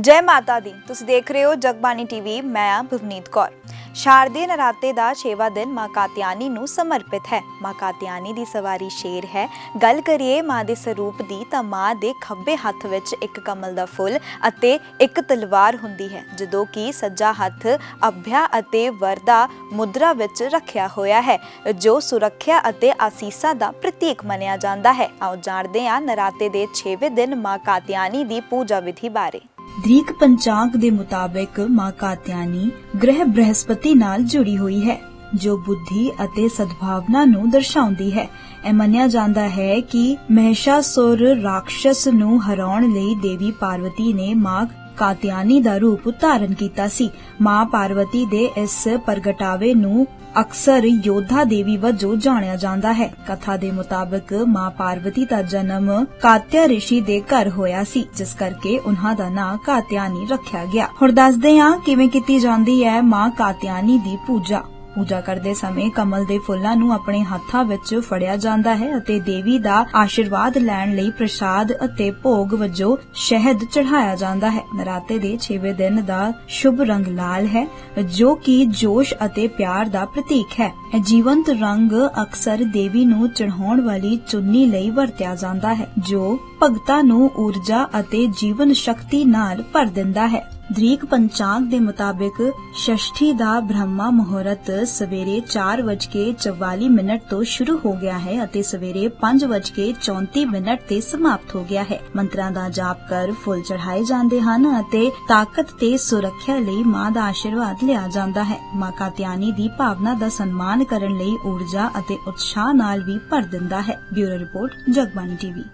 ਜੈ ਮਾਤਾ ਦੀ। ਤੁਸੀਂ ਦੇਖ ਰਹੇ ਹੋ ਜਗਬਾਣੀ ਟੀਵੀ, ਮੈਂ ਆ ਭਵਨੀਤ ਕੌਰ। ਸ਼ਾਰਦੇ ਨਰਾਤੇ ਦਾ 6ਵਾਂ ਦਿਨ ਮਾਂ ਕਾਤਿਆਨੀ ਨੂੰ ਸਮਰਪਿਤ ਹੈ। ਮਾਂ ਕਾਤਿਆਨੀ ਦੀ ਸਵਾਰੀ ਸ਼ੇਰ ਹੈ। ਗੱਲ ਕਰੀਏ ਮਾਂ ਦੇ ਸਰੂਪ ਦੀ ਤਾਂ ਮਾਂ ਦੇ ਖੱਬੇ ਹੱਥ ਵਿੱਚ ਇੱਕ ਕਮਲ ਦਾ ਫੁੱਲ ਅਤੇ ਇੱਕ ਤਲਵਾਰ ਹੁੰਦੀ ਹੈ, ਜਦੋਂ ਕਿ ਸੱਜਾ ਹੱਥ ਅਭਿਆ ਅਤੇ ਵਰਦਾ ਮੁਦਰਾ ਵਿੱਚ ਰੱਖਿਆ ਹੋਇਆ ਹੈ, ਜੋ ਸੁਰੱਖਿਆ ਅਤੇ ਆਸੀਸਾਂ ਦਾ ਪ੍ਰਤੀਕ ਮੰਨਿਆ ਜਾਂਦਾ ਹੈ। ਆਓ ਜਾਣਦੇ ਹਾਂ ਨਰਾਤੇ ਦੇ 6ਵੇਂ ਦਿਨ ਮਾਂ ਕਾਤਿਆਨੀ ਦੀ ਪੂਜਾ ਵਿਧੀ ਬਾਰੇ। ਗ੍ਰੀਕ ਪੰਚਾਂਗ ਦੇ ਮੁਤਾਬਕ ਮਾਂ ਕਾਤਿਆਨੀ ਗ੍ਰਹਿ ਬ੍ਰਹਸਪਤੀ ਨਾਲ ਜੁੜੀ ਹੋਈ ਹੈ, ਜੋ ਬੁੱਧੀ ਅਤੇ ਸਦਭਾਵਨਾ ਨੂੰ ਦਰਸਾਉਂਦੀ ਹੈ। ਇਹ ਮੰਨਿਆ ਜਾਂਦਾ ਹੈ ਕਿ ਮਹਿਸ਼ਾਸੁਰ ਰਾਖਸ਼ਸ ਨੂੰ ਹਰਾਉਣ ਲਈ ਦੇਵੀ ਪਾਰਵਤੀ ਨੇ ਮਾਂ ਕਾਤਿਆਨੀ ਦਾ ਰੂਪ ਧਾਰਨ ਕੀਤਾ ਸੀ। ਮਾਂ ਪਾਰਵਤੀ ਦੇ ਇਸ ਪ੍ਰਗਟਾਵੇ ਨੂੰ ਅਕਸਰ ਯੋਧਾ ਦੇਵੀ ਵਜੋਂ ਜਾਣਿਆ ਜਾਂਦਾ ਹੈ। ਕਥਾ ਦੇ ਮੁਤਾਬਕ ਮਾਂ ਪਾਰਵਤੀ ਦਾ ਜਨਮ ਕਾਤਿਆ ਰਿਸ਼ੀ ਦੇ ਘਰ ਹੋਇਆ ਸੀ, ਜਿਸ ਕਰਕੇ ਉਹਨਾਂ ਦਾ ਨਾਂ ਕਾਤਿਆਨੀ ਰੱਖਿਆ ਗਿਆ। ਹੁਣ ਦੱਸਦੇ ਹਾਂ ਕਿਵੇਂ ਕੀਤੀ ਜਾਂਦੀ ਹੈ ਮਾਂ ਕਾਤਿਆਨੀ ਦੀ ਪੂਜਾ। ਪੂਜਾ ਕਰਦੇ ਸਮੇਂ ਕਮਲ ਦੇ ਫੁੱਲਾਂ ਨੂੰ ਆਪਣੇ ਹੱਥਾਂ ਵਿੱਚ ਫੜਿਆ ਜਾਂਦਾ ਹੈ ਅਤੇ ਦੇਵੀ ਦਾ ਆਸ਼ੀਰਵਾਦ ਲੈਣ ਲਈ ਪ੍ਰਸਾਦ ਅਤੇ ਭੋਗ ਵਜੋਂ ਸ਼ਹਿਦ ਚੜਾਇਆ ਜਾਂਦਾ ਹੈ। ਨਰਾਤੇ ਦੇ 6ਵੇਂ ਦਿਨ ਦਾ ਸ਼ੁਭ ਰੰਗ ਲਾਲ ਹੈ, ਜੋ ਕਿ ਜੋਸ਼ ਅਤੇ ਪਿਆਰ ਦਾ ਪ੍ਰਤੀਕ ਹੈ। ਜੀਵੰਤ ਰੰਗ ਅਕਸਰ ਦੇਵੀ ਨੂੰ ਚੜਾਉਣ ਵਾਲੀ ਚੁੰਨੀ ਲਈ ਵਰਤਿਆ ਜਾਂਦਾ ਹੈ, ਜੋ ਭਗਤਾਂ ਨੂੰ ਊਰਜਾ ਅਤੇ ਜੀਵਨ ਸ਼ਕਤੀ ਨਾਲ ਭਰ ਦਿੰਦਾ ਹੈ। ਗ੍ਰੀਕ ਪੰਚਾਂਗ ਦੇ ਮੁਤਾਬਕ ਸ਼ਸ਼ਠੀ ਦਾ ਬ੍ਰਹਮਾ ਮੁਹੂਰਤ ਸਵੇਰੇ 4:44 ਮਿੰਟ ਤੋਂ ਸ਼ੁਰੂ ਹੋ ਗਿਆ ਹੈ ਅਤੇ ਸਵੇਰੇ 5:34 ਮਿੰਟ ਤੇ ਸਮਾਪਤ ਹੋ ਗਿਆ ਹੈ। ਮੰਤਰਾਂ ਦਾ ਜਾਪ ਕਰ ਫੁੱਲ ਚੜਾਏ ਜਾਂਦੇ ਹਨ ਅਤੇ ਤਾਕਤ ਤੇ ਸੁਰੱਖਿਆ ਲਈ ਮਾਂ ਦਾ ਆਸ਼ੀਰਵਾਦ ਲਿਆ ਜਾਂਦਾ ਹੈ। ਮਾਂ ਕਾਤਿਆਨੀ ਦੀ ਭਾਵਨਾ ਦਾ ਸਨਮਾਨ ਕਰਨ ਲਈ ਊਰਜਾ ਅਤੇ ਉਤਸ਼ਾਹ ਨਾਲ ਵੀ ਭਰ ਦਿੰਦਾ ਹੈ। Bureau report, Jagbani TV.